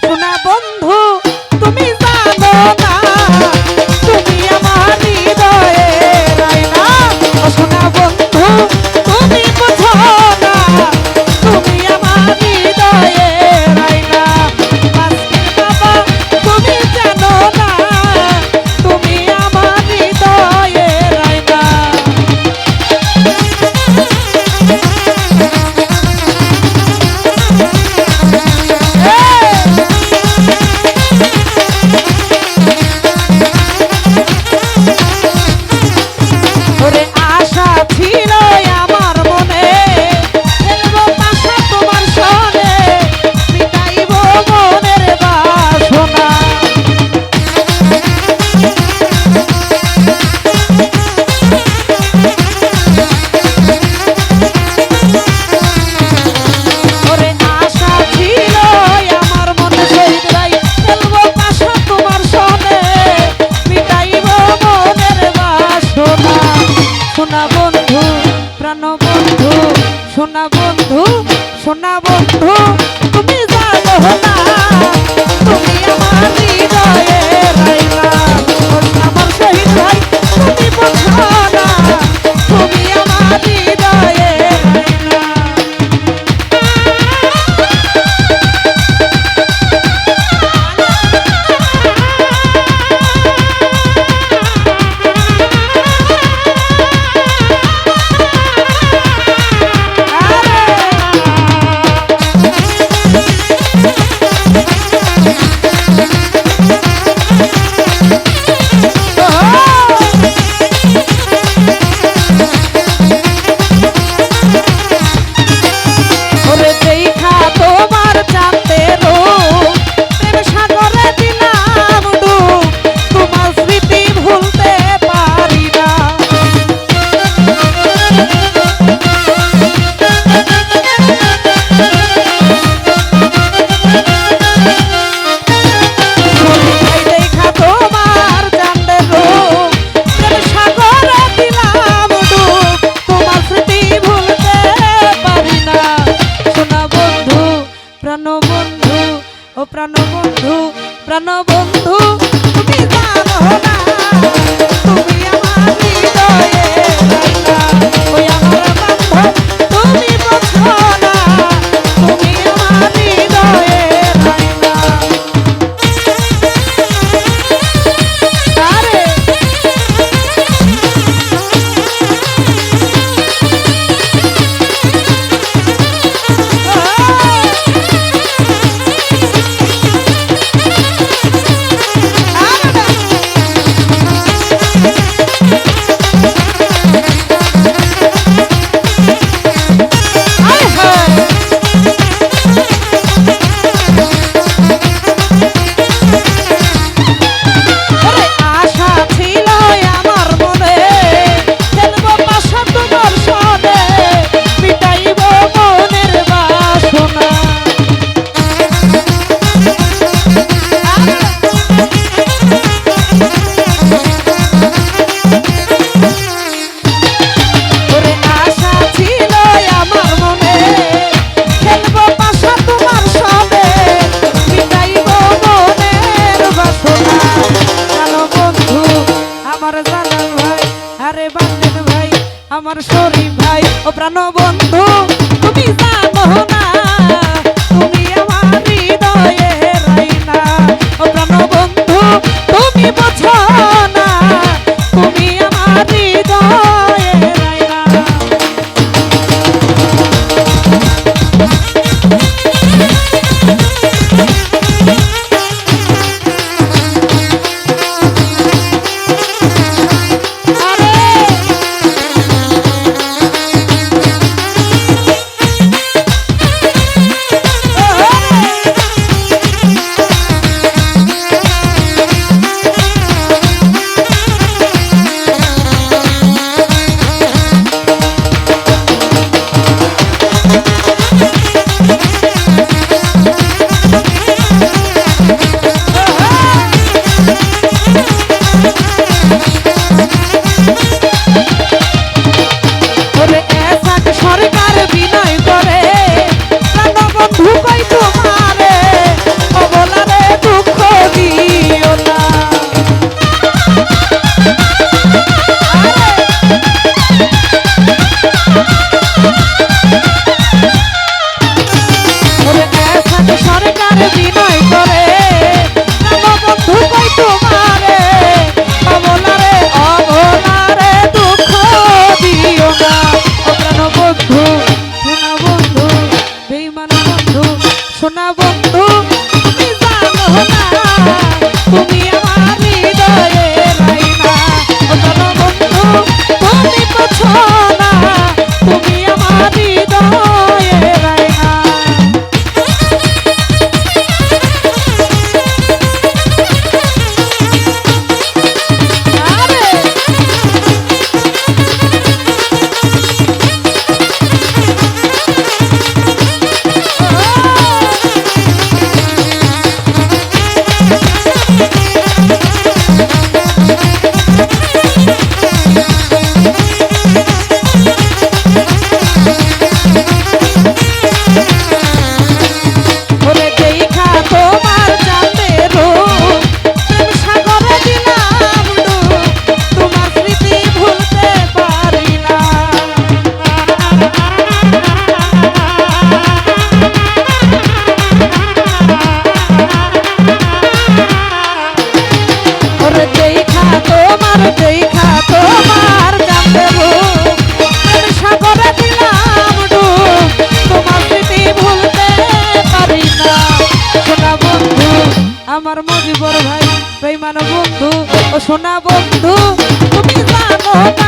সোনা বন্ধু তুমি প্রাণবন্ধু প্রাণবন্ধু ও প্রাণ বন্ধু তুমি জানো না তুমি বছর সোনা বন্ধু তুমি জানো না